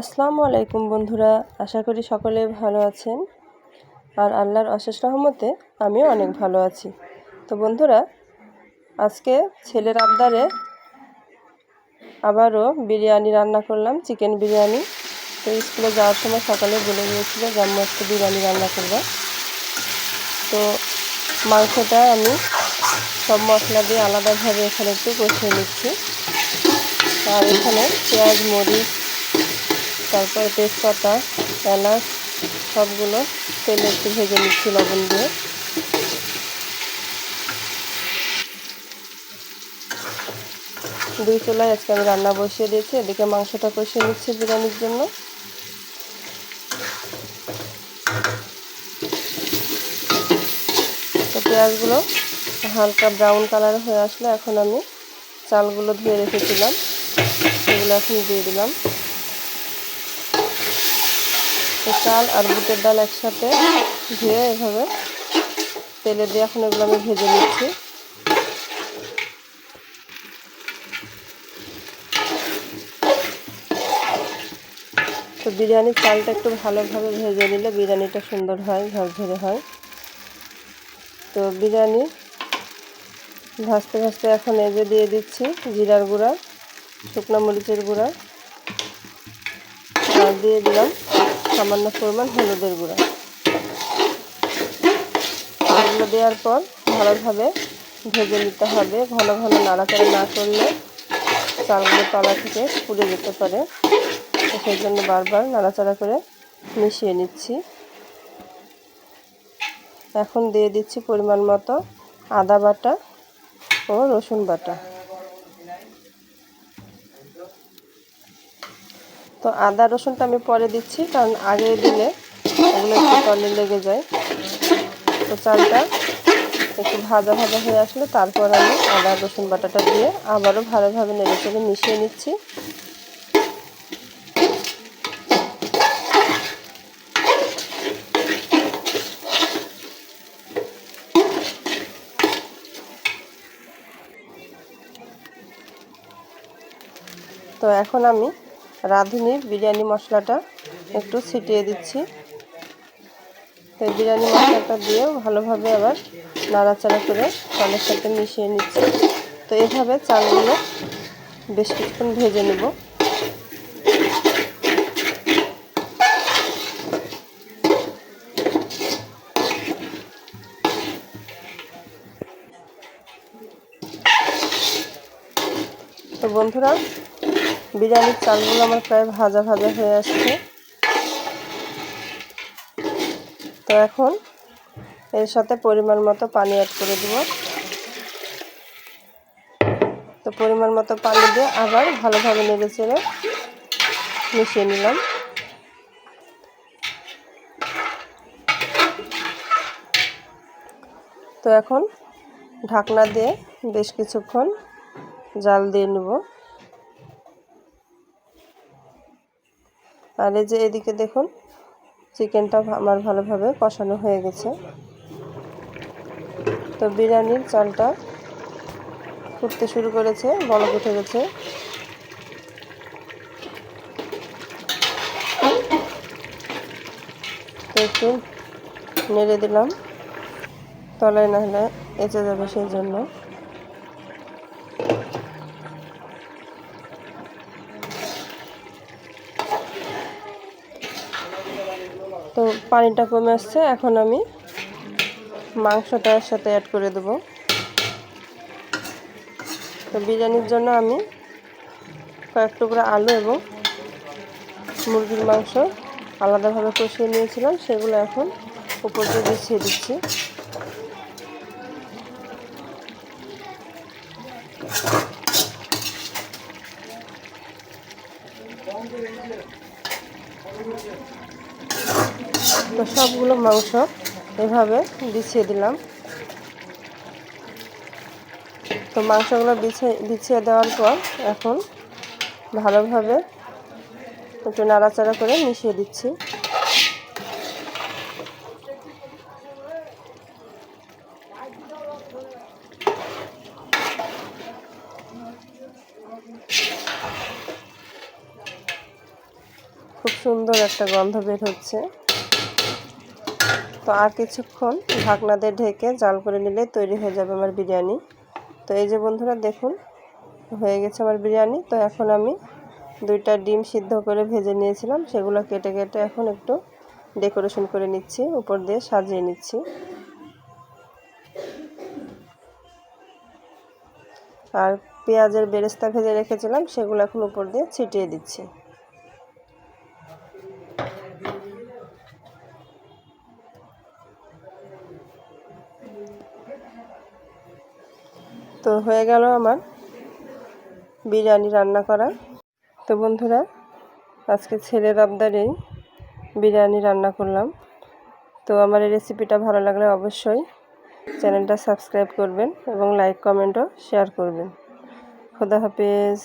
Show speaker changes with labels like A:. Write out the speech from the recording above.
A: আসসালামু আলাইকুম বন্ধুরা, আশা করি সকলে ভালো আছেন। আর আল্লাহর অশেষ রহমতে আমিও অনেক ভালো আছি। তো বন্ধুরা, আজকে ছেলের আবদারে আবারও বিরিয়ানি রান্না করলাম, চিকেন বিরিয়ানি। তো স্কুলে যাওয়ার সময় সকালে বলে গিয়েছিল যে, আম্মু, আজকে বিরিয়ানি রান্না করব। তো মাংসটা আমি সব মশলা দিয়ে আলাদাভাবে এখানে একটু কষিয়ে নিচ্ছি। আর এখানে পেঁয়াজ, মরিচ তারপর তেজপাতা, এলাচ, সবগুলো তেলে একটু ভেজে নিচ্ছি লবণ দিয়ে। দুই চুলায় আজকে আমি রান্না বসিয়ে দিয়েছি, এদিকে মাংসটা কষিয়ে নিচ্ছি বিরিয়ানির জন্য। তো পেঁয়াজগুলো হালকা ব্রাউন কালার হয়ে আসলে এখন আমি চালগুলো ধুয়ে রেখেছিলাম, সেগুলো এখন দিয়ে দিলাম। চাল আর বুটের ডাল একসাথে ধুয়ে এভাবে তেলে দিয়ে এখন এগুলো আমি ভেজে নিচ্ছি। তো বিরিয়ানির চালটা একটু ভালোভাবে ভেজে নিলে বিরিয়ানিটা সুন্দর হয়, ঝরঝরে হয়। তো বিরিয়ানি ভাজতে ভাজতে এখন এজে দিয়ে দিচ্ছি জিরার গুঁড়া, শুকনো মরিচের গুঁড়া। দিয়ে দিলাম সামান্য পরিমাণ হলুদের গুঁড়া। এগুলো দেওয়ার পর ভালোভাবে ভেজে নিতে হবে। ঘন ঘন নাড়াচাড়া না করলে চালগুলো তলা থেকে পুড়ে যেতে পারে। সেই জন্য বারবার নাড়াচাড়া করে মিশিয়ে নিচ্ছি। এখন দিয়ে দিচ্ছি পরিমাণ মতো আদা বাটা ও রসুন বাটা। তো আদা রসুনটা আমি পরে দিচ্ছি, কারণ আগে দিলে ওগুলো একটু তলে লেগে যায়। তো চালটা একটু ভাজা ভাজা হয়ে আসলে তারপর আমি আদা, রসুন বাটাটা দিয়ে আবারও ভালোভাবে নেড়ে চেড়ে মিশিয়ে নিচ্ছি। তো এখন আমি রাঁধুনির বিরিয়ানি মশলাটা একটু ছিটিয়ে দিচ্ছি। তো বিরিয়ানি মশলাটা দিয়েও ভালোভাবে আবার নাড়াচাড়া করে চালের সাথে মিশিয়ে নিচ্ছি। তো এভাবে চালগুলো বেশ কিছুক্ষণ ভেজে নেব। তো বন্ধুরা বিরিয়ানির চালগুলো আমার প্রায় ভাজা ভাজা হয়ে আসছে। তো এখন এর সাথে পরিমাণ মতো পানি অ্যাড করে দেব। তো পরিমাণ মতো পানি দিয়ে আবার ভালোভাবে নেড়ে চেড়ে মিশিয়ে নিলাম। তো এখন ঢাকনা দিয়ে বেশ কিছুক্ষণ জাল দিয়ে নেব। আর এই যে এদিকে দেখুন, চিকেনটা আমার ভালোভাবে কষানো হয়ে গেছে। তো বিরিয়ানির চালটা ফুটতে শুরু করেছে, বলক উঠে গেছে। একটু নেড়ে দিলাম। তলায় না হলে এঁচে যাবে সেই জন্য। তো পানিটা কমে আসছে, এখন আমি মাংসটার সাথে অ্যাড করে দেব। তো বিরিয়ানির জন্য আমি কয়েক টুকরা আলু এবং মুরগির মাংস আলাদাভাবে কষিয়ে নিয়েছিলাম, সেগুলো এখন উপর দিয়ে বিছিয়ে দিচ্ছি। তো সবগুলো মাংস এভাবে বিছিয়ে দিলাম। তো মাংসগুলো বিছিয়ে বিছিয়ে দেওয়ার পর এখন ভালোভাবে একটু নাড়াচাড়া করে মিশিয়ে দিচ্ছি। খুব সুন্দর একটা গন্ধ বের হচ্ছে। তো আর কিছুক্ষণ ঢাকনা দিয়ে ঢেকে জাল করে নিলে তৈরি হয়ে যাবে আমার বিরিয়ানি। তো এই যে বন্ধুরা, দেখুন, হয়ে গেছে আমার বিরিয়ানি। তো এখন আমি দুইটা ডিম সিদ্ধ করে ভেজে নিয়েছিলাম। সেগুলো কেটে কেটে এখন একটু ডেকোরেশন করে নিচ্ছি, উপর দিয়ে সাজিয়ে নিচ্ছি। আর পেঁয়াজের বেরেস্তা ভেজে রেখেছিলাম, সেগুলো এখন উপর দিয়ে ছিটিয়ে দিচ্ছি। তো হয়ে গেল আমার বিরিয়ানি রান্না করা। তো বন্ধুরা, আজকে ছেলের আবদারেই বিরিয়ানি রান্না করলাম। তো আমার এই রেসিপিটা ভালো লাগলে অবশ্যই চ্যানেলটা সাবস্ক্রাইব করবেন এবং লাইক কমেন্টও শেয়ার করবেন। খোদা হাফেজ।